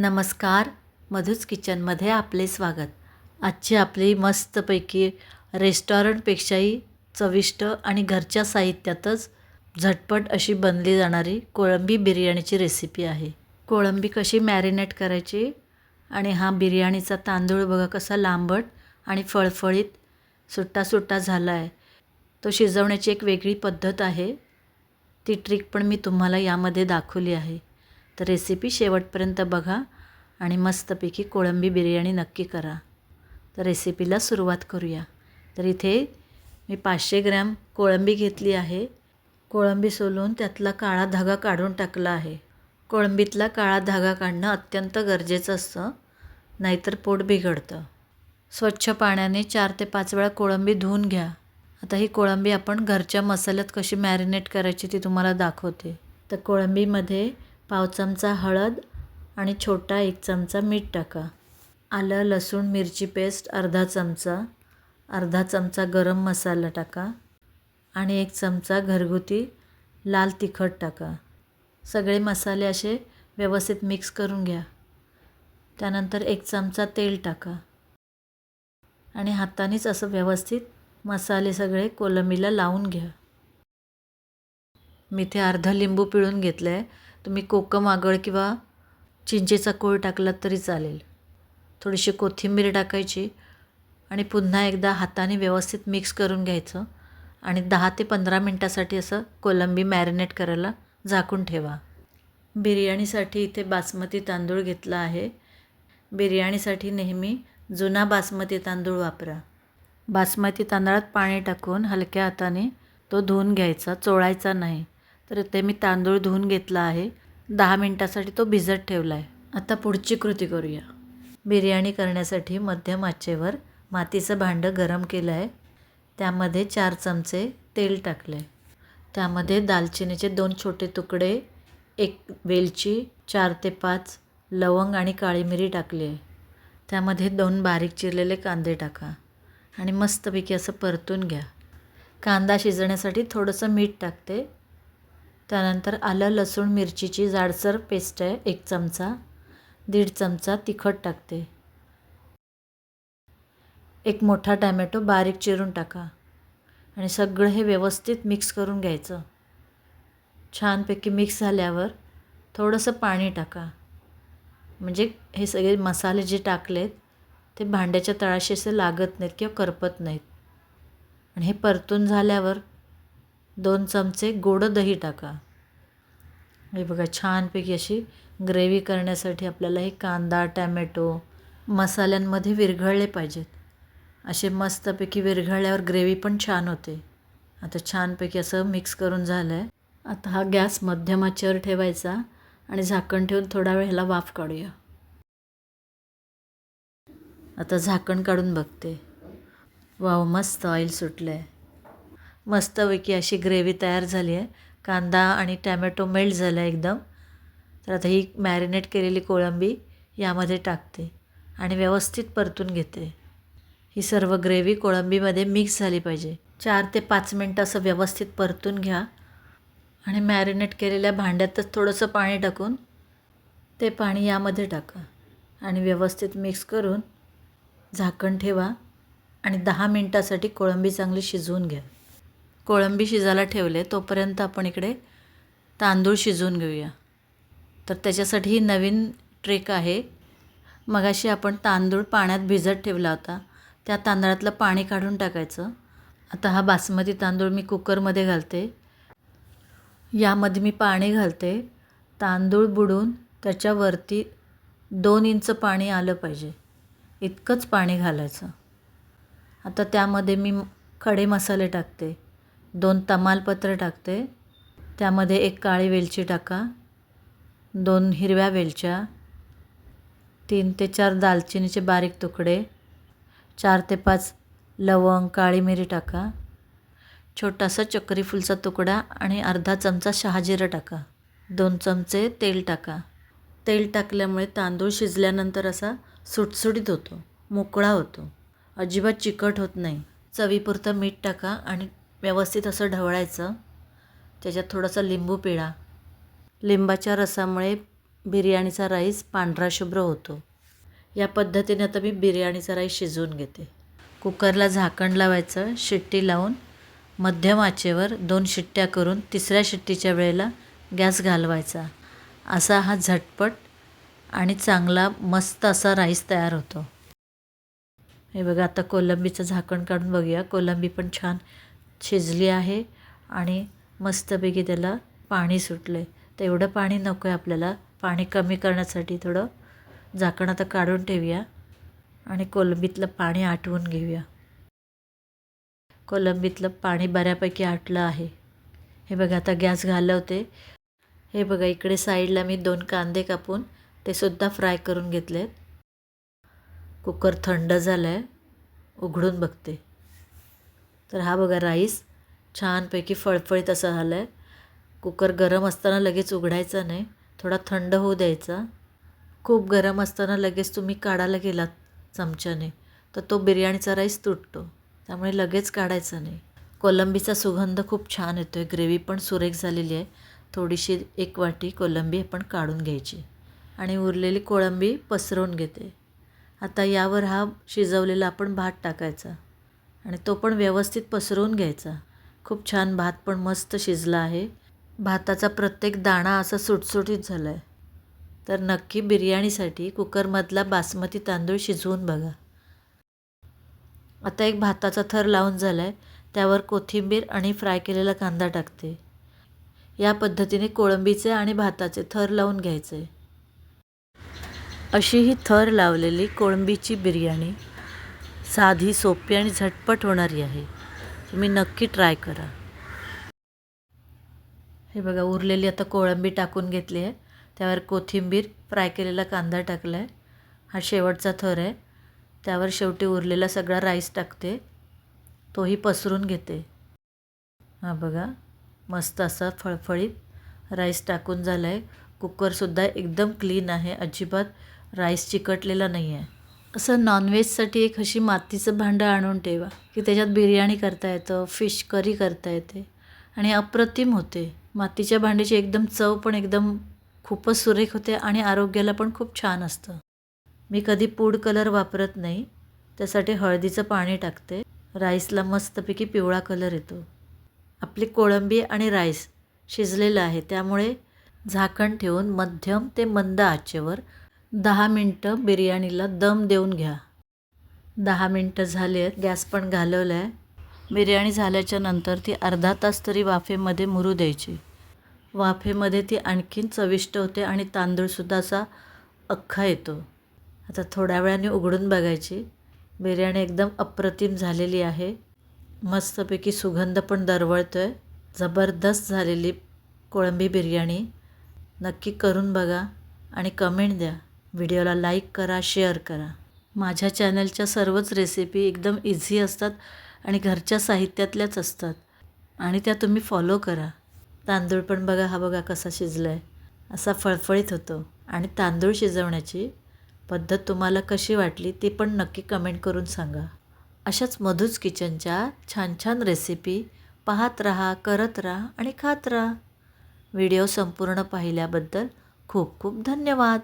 नमस्कार. मधूच किचनमध्ये आपले स्वागत. आजची आपली मस्तपैकी रेस्टॉरंटपेक्षाही चविष्ट आणि घरच्या साहित्यातच झटपट अशी बनली जाणारी कोळंबी बिर्याणीची रेसिपी आहे. कोळंबी कशी मॅरिनेट करायची आणि हा बिर्याणीचा तांदूळ बघा कसा लांबट आणि फळफळीत सुट्टा सुट्टा झाला आहे तो शिजवण्याची एक वेगळी पद्धत आहे. ती ट्रिक पण मी तुम्हाला यामध्ये दाखवली आहे. तर रेसिपी शेवटपर्यंत बघा आणि मस्तपैकी कोळंबी बिर्याणी नक्की करा. तर रेसिपीला सुरुवात करूया. तर इथे मी पाचशे ग्रॅम कोळंबी घेतली आहे. कोळंबी सोलून त्यातला काळा धागा काढून टाकला आहे. कोळंबीतला काळा धागा काढणं अत्यंत गरजेचं असतं नाहीतर पोट बिघडतं. स्वच्छ पाण्याने चार ते पाच वेळा कोळंबी धुवून घ्या. आता ही कोळंबी आपण घरच्या मसाल्यात कशी मॅरिनेट करायची ती तुम्हाला दाखवते. तर कोळंबीमध्ये पाव चमचा हळद आणि छोटा एक चमचा मीठ टाका. आलं लसूण मिरची पेस्ट अर्धा चमचा अर्धा चमचा गरम मसाला टाका आणि एक चमचा घरगुती लाल तिखट टाका. सगळे मसाले असे व्यवस्थित मिक्स करून घ्या. त्यानंतर एक चमचा तेल टाका आणि हातानेच असं व्यवस्थित मसाले सगळे कोलंबीला लावून घ्या. मी इथे अर्धा लिंबू पिळून घेतलं आहे तुम्ही कोकम आगळ किंवा चिंचेचा कोळ टाकलात तरी चालेल. थोडीशी कोथिंबीर टाकायची आणि पुन्हा एकदा हाताने व्यवस्थित मिक्स करून घ्यायचं आणि दहा ते पंधरा मिनटासाठी असं कोलंबी मॅरिनेट करायला झाकून ठेवा. बिर्याणीसाठी इथे बासमती तांदूळ घेतला आहे. बिर्याणीसाठी नेहमी जुना बासमती तांदूळ वापरा. बासमती तांदळात पाणी टाकून हलक्या हाताने तो धुवून घ्यायचा चोळायचा नाही. तर ते मी तांदूळ धुवून घेतला आहे. दहा मिनटासाठी तो भिजत ठेवला आहे आता पुढची कृती करूया. बिर्याणी करण्यासाठी मध्यम आचेवर मातीचं भांडं गरम केलं आहे त्यामध्ये चार चमचे तेल टाकले त्यामध्ये दालचिनीचे दोन छोटे तुकडे एक वेलची चार ते पाच लवंग आणि काळी मिरी टाकली आहे त्यामध्ये दोन बारीक चिरलेले कांदे टाका आणि मस्तपैकी असं परतून घ्या. कांदा शिजण्यासाठी थोडंसं मीठ टाकते. त्यानंतर आलं लसूण मिरचीची जाडसर पेस्ट आहे एक चमचा. दीड चमचा तिखट टाकते. एक मोठा टॅमॅटो बारीक चिरून टाका. आणि सगळं हे व्यवस्थित मिक्स करून घ्यायचं. छानपैकी मिक्स झाल्यावर थोडंसं पाणी टाका. म्हणजे हे सगळे मसाले जे टाकलेत ते भांड्याच्या तळाशी असे लागत नाहीत किंवा करपत नाहीत. आणि हे परतून झाल्यावर दोन चमचे गोडं दही टाका. हे बघा छानपैकी अशी ग्रेव्ही करण्यासाठी आपल्याला हे कांदा टॅमॅटो मसाल्यांमध्ये विरघळले पाहिजेत. असे मस्तपैकी विरघळल्यावर ग्रेव्ही पण छान होते. आता छानपैकी असं मिक्स करून झालं आहे आता हा गॅस मध्यमाच्यावर ठेवायचा आणि झाकण ठेवून थोडा वेळ ह्याला वाफ काढूया. आता झाकण काढून बघते. वाव मस्त ऑइल सुटलं आहे मस्तपैकी अशी ग्रेव्ही तयार झाली आहे. कांदा आणि टॅमॅटो मेल्ट झाला आहे एकदम. तर आता ही मॅरिनेट केलेली कोळंबी यामध्ये टाकते आणि व्यवस्थित परतून घेते. ही सर्व ग्रेव्ही कोळंबीमध्ये मिक्स झाली पाहिजे. चार ते पाच मिनटं असं व्यवस्थित परतून घ्या. आणि मॅरिनेट केलेल्या भांड्यातच थोडंसं पाणी टाकून ते पाणी यामध्ये टाका आणि व्यवस्थित मिक्स करून झाकण ठेवा आणि दहा मिनटासाठी कोळंबी चांगली शिजवून घ्या. कोळंबी शिजायला ठेवले तोपर्यंत आपण इकडे तांदूळ शिजवून घेऊया. तर त्याच्यासाठी ही नवीन ट्रेक आहे. मगाशी आपण तांदूळ पाण्यात भिजत ठेवला होता. त्या तांदळातलं पाणी काढून टाकायचं. आता हा बासमती तांदूळ मी कुकरमध्ये घालते. यामध्ये मी पाणी घालते. तांदूळ बुडून त्याच्यावरती दोन इंच पाणी आलं पाहिजे. इतकंच पाणी घालायचं. आता त्यामध्ये मी खडे मसाले टाकते. दोन तमालपत्र टाकते. त्यामध्ये एक काळी वेलची टाका दोन हिरव्या वेलच्या तीन ते चार दालचिनीचे बारीक तुकडे चार ते पाच लवंग काळी मिरी टाका छोटासा चक्रीफुलचा तुकडा आणि अर्धा चमचा शहाजिरं टाका. दोन चमचे तेल टाका. तेल टाकल्यामुळे तांदूळ शिजल्यानंतर असा सुटसुटीत होतो मोकळा होतो. अजिबात चिकट होत नाही. चवीपुरतं मीठ टाका आणि व्यवस्थित असं ढवळायचं. त्याच्यात थोडासा लिंबू पिळा. लिंबाच्या रसामुळे बिर्याणीचा राईस पांढरा शुभ्र होतो. या पद्धतीने आता मी बिर्याणीचा राईस शिजवून घेते. कुकरला झाकण लावायचं शिट्टी लावून मध्यम आचेवर दोन शिट्ट्या करून तिसऱ्या शिट्टीच्या वेळेला गॅस घालवायचा. असा हा झटपट आणि चांगला मस्त असा राईस तयार होतो. हे बघा आता कोलंबीचं झाकण काढून बघूया. कोलंबी पण छान शिजली आहे आणि मस्तपैकी त्याला पाणी सुटले तर एवढं पाणी नको आहे आपल्याला. पाणी कमी करण्यासाठी थोडं झाकण आता काढून ठेवूया आणि कोलंबीतलं पाणी आटवून घेऊया. कोलंबीतलं पाणी बऱ्यापैकी आटलं आहे. हे बघा आता गॅस घालवते. हे बघा इकडे साईडला मी दोन कांदे कापून ते सुद्धा फ्राय करून घेतलेत. कुकर थंड झालं आहे उघडून बघते. तर हा बघा राईस छानपैकी फळफळीत असा झाला आहे कुकर गरम असताना लगेच उघडायचा नाही थोडा थंड होऊ द्यायचा. खूप गरम असताना लगेच तुम्ही काढायला गेलात चमच्याने तर तो बिर्याणीचा राईस तुटतो त्यामुळे लगेच काढायचा नाही. कोलंबीचा सुगंध खूप छान येतो आहे ग्रेव्ही पण सुरेख झालेली आहे. थोडीशी एक वाटी कोलंबी आपण काढून घ्यायची आणि उरलेली कोळंबी पसरवून घेते. आता यावर हा शिजवलेला आपण भात टाकायचा. आणि तो पण व्यवस्थित पसरवून घ्यायचा. खूप छान भात पण मस्त शिजला आहे. भाताचा प्रत्येक दाणा असा सुटसुटीत झाला आहे तर नक्की बिर्याणीसाठी कुकरमधला बासमती तांदूळ शिजवून बघा. आता एक भाताचा थर लावून झाला आहे त्यावर कोथिंबीर आणि फ्राय केलेला कांदा टाकते. या पद्धतीने कोळंबीचे आणि भाताचे थर लावून घ्यायचे. अशी ही थर लावलेली कोळंबीची बिर्याणी. साधी सोपी आणि झटपट होणारी आहे. तुम्ही नक्की ट्राय करा. हे बघा उरलेली आता कोळंबी टाकून घेतली आहे. त्यावर कोथिंबीर फ्राय केलेला कांदा टाकला आहे हा शेवटचा थर आहे. त्यावर शेवटी उरलेला सगळा राईस टाकते. तोही पसरून घेते. हा बघा मस्त असा फळफळीत राईस टाकून झाला आहे कुकरसुद्धा एकदम क्लीन आहे. अजिबात राईस चिकटलेला नाही आहे असं नॉनव्हेजसाठी एक अशी मातीचं भांडं आणून ठेवा की त्याच्यात बिर्याणी करता येतं फिश करी करता येते आणि अप्रतिम होते. मातीच्या भांड्याची एकदम चव पण एकदम खूपच सुरेख होते आणि आरोग्याला पण खूप छान असतं. मी कधी पूड कलर वापरत नाही त्यासाठी हळदीचं पाणी टाकते. राईसला मस्तपैकी पिवळा कलर येतो. आपली कोळंबी आणि राईस शिजलेलं आहे त्यामुळे झाकण ठेवून मध्यम ते मंद आचेवर दहा मिनटं बिर्याणीला दम देऊन घ्या. दहा मिनटं झाले आहेत गॅस पण घालवला आहे बिर्याणी झाल्याच्यानंतर ती अर्धा तास तरी वाफेमध्ये मुरू द्यायची. वाफेमध्ये ती आणखीन चविष्ट होते आणि तांदूळसुद्धा असा अख्खा येतो. आता थोड्या वेळाने उघडून बघायची. बिर्याणी एकदम अप्रतिम झालेली आहे. मस्तपैकी सुगंध पण दरवळतो आहे जबरदस्त झालेली कोळंबी बिर्याणी. नक्की करून बघा आणि कमेंट द्या. व्हिडिओला लाईक करा शेअर करा. माझ्या चॅनलच्या सर्वच रेसिपी एकदम इझी असतात आणि घरच्या साहित्यातल्याच असतात. आणि त्या तुम्ही फॉलो करा. तांदूळ पण बघा हा बघा कसा शिजला आहे असा फळफळीत होतो. आणि तांदूळ शिजवण्याची पद्धत तुम्हाला कशी वाटली ती पण नक्की कमेंट करून सांगा. अशाच मधूच किचनच्या छान छान रेसिपी पाहत राहा करत राहा आणि खात राहा. व्हिडिओ संपूर्ण पाहिल्याबद्दल खूप खूप धन्यवाद.